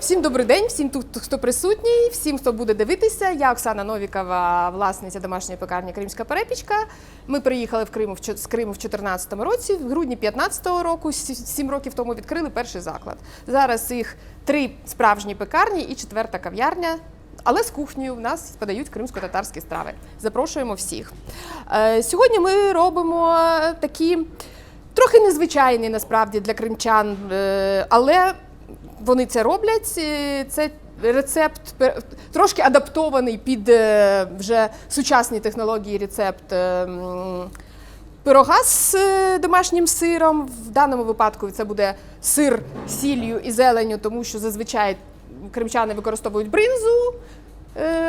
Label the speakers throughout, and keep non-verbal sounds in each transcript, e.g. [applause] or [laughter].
Speaker 1: Всім добрий день, всім тут, хто присутній, всім, хто буде дивитися. Я Оксана Новікова, власниця домашньої пекарні Кримська перепічка. Ми приїхали в Криму з Криму в 2014 році. В грудні 2015 року, сі- сім років тому, відкрили перший заклад. Зараз їх три справжні пекарні і четверта кав'ярня. Але з кухнею в нас подають кримсько-татарські страви. Запрошуємо всіх. Е, Сьогодні ми робимо такі трохи незвичайні насправді для кримчан, е, але вони це роблять. Це рецепт трошки адаптований під е, вже сучасні технології рецепт. е, Пирога з е, домашнім сиром. В даному випадку це буде сир з сіллю і зеленю, тому що зазвичай кримчани використовують бринзу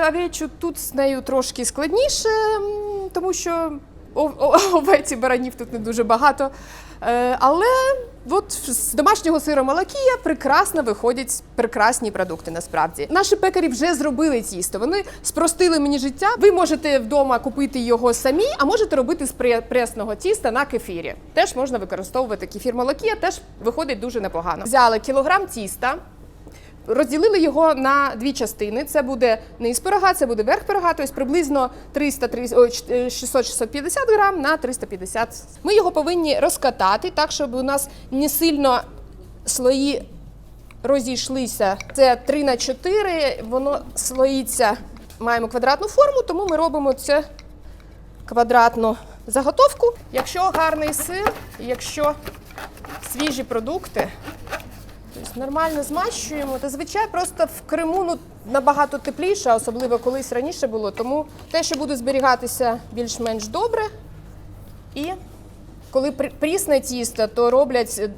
Speaker 1: овечу. Тут з нею трошки складніше, тому що [laughs] овець і баранів тут не дуже багато. Е, Але от з домашнього сиру молокія прекрасно виходять прекрасні продукти насправді. Наші пекарі вже зробили тісто. Вони спростили мені життя. Ви можете вдома купити його самі, а можете робити з пре- пресного тіста на кефірі. Теж можна використовувати кефір молокія, теж виходить дуже непогано. Взяли кілограм тіста. Розділили його на дві частини. Це буде низ пирога, це буде верх пирога, тобто приблизно 300, 600-650 грам на 350. Ми його повинні розкатати так, щоб у нас не сильно слої розійшлися. Це 3 на 4, воно слоїться. Маємо квадратну форму, тому ми робимо це квадратну заготовку. Якщо гарний сир, якщо свіжі продукти, Тобто нормально змащуємо. Та звичай просто в Криму ну, набагато тепліше, особливо колись раніше було. Тому те, що буде зберігатися більш-менш добре. І коли прісне тісто, то роблять е,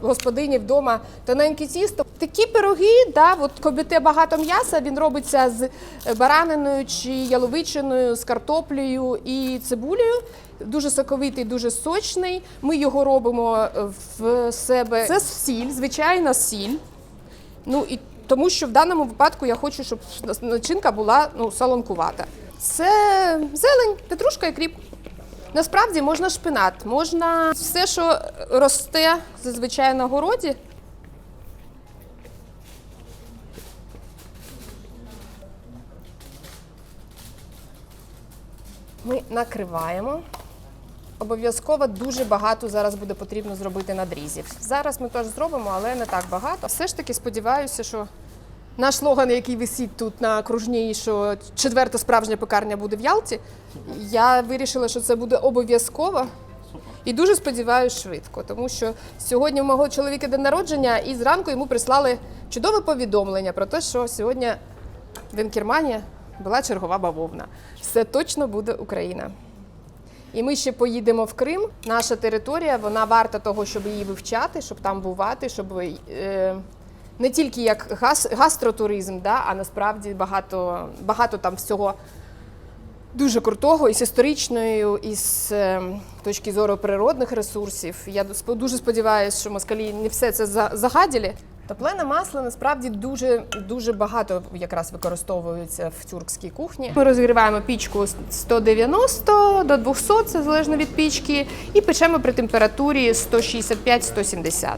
Speaker 1: господині вдома тоненьке тісто. Такі пироги, да, от кобіте багато м'яса, він робиться з е, бараниною чи яловичиною, з картоплею і цибулею. Дуже соковитий, дуже сочний. Ми його робимо е, в себе. Це сіль, звичайна сіль. Ну і тому, що в даному випадку я хочу, щоб начинка була ну, солонкувата. Це зелень, петрушка і кріп. Насправді можна шпинат, можна все, що росте зазвичай на городі. Ми накриваємо. Обов'язково дуже багато зараз буде потрібно зробити надрізів. Зараз ми теж зробимо, але не так багато. Все ж таки сподіваюся, що наш слоган, який висить тут на кружній, що четверта справжня пекарня буде в Ялті. Я вирішила, що це буде обов'язково. І дуже сподіваюся швидко, тому що сьогодні у мого чоловіка день народження, і зранку йому прислали чудове повідомлення про те, що сьогодні в Інкермані була чергова бавовна. Все точно буде Україна. І ми ще поїдемо в Крим. Наша територія вона варта того, щоб її вивчати, щоб там бувати, щоб е, не тільки як гас, гастротуризм, да, а насправді багато, багато там всього дуже крутого і з історичною, і з е, точки зору природних ресурсів. Я дуже сподіваюся, що москалі не все це за- загаділи. Топлене масло насправді дуже дуже багато якраз використовується в тюркській кухні. Ми розігріваємо пічку з 190 до 200, це залежно від пічки, і печемо при температурі 165-170.